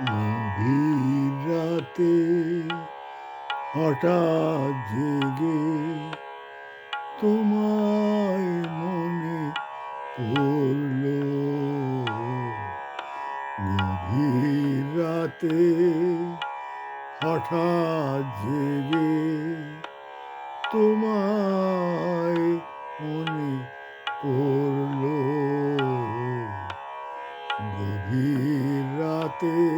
গভীর রাতে হঠাৎ জেগে তোমায় মনে পড়ল। গভীর রাতে হঠাৎ জেগে তোমায় মনে পড়ল। গভীর রাতে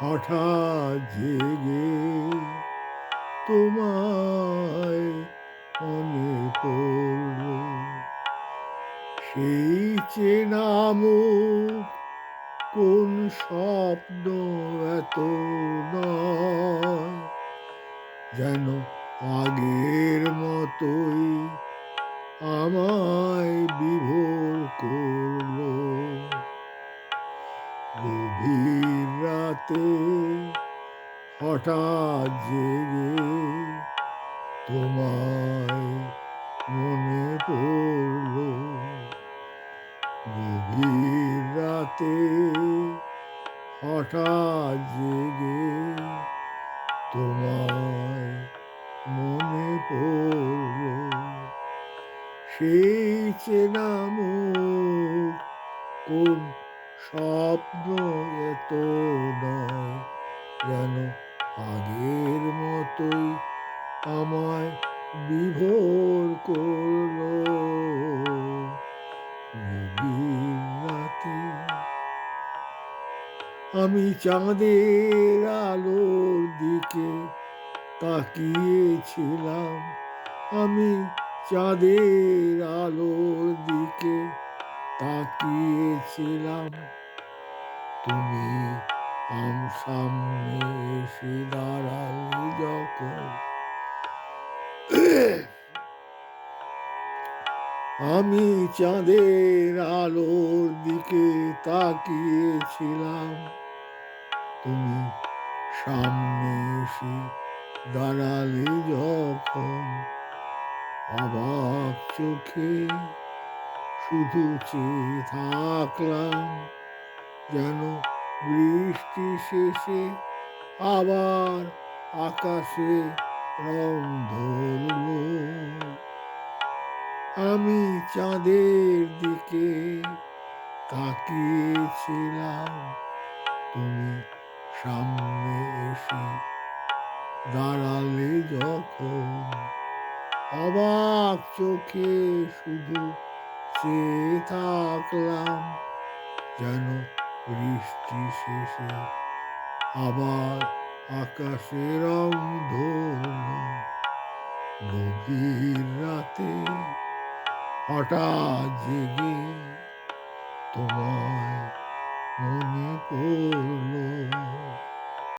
হঠাৎ জেগে তোমায় মনে পড়ল। সেই চেনা কোন স্বপ্ন এত নয়, যেন আগের মতোই আমায় বিভোর করল। রাতে হঠাৎ জেগে তোমায় মনে পড়ল। গভীর রাতে হঠাৎ জেগে তোমায় মনে পড়ল। সেই চেনা কোন স্বপ্ন এত নয়, যেন আগের মতোই আমায় বিভোর করল। আমি চাঁদের আলোর দিকে তাকিয়েছিলাম। আমি চাঁদের আলোর দিকে তাকিয়েছিলাম। তুমি সামনে এসে দাঁড়ালে যখন। আমি চাঁদের আলোর দিকে তাকিয়েছিলাম। তুমি সামনে এসে দাঁড়ালে যখন। অবাক চোখে শুধু চেয়ে থাকলাম, যেন বৃষ্টি শেষে আবার আকাশে রং ধরল। আমি চাঁদের দিকে তাকিয়েছিলাম, তুমি সামনে এসে দাঁড়ালে যখন। অবাক চোখে শুধু চেয়ে থাকলাম যেন বৃষ্টি শেষে আবার আকাশে রং গভীর রাতে হঠাৎ জেগে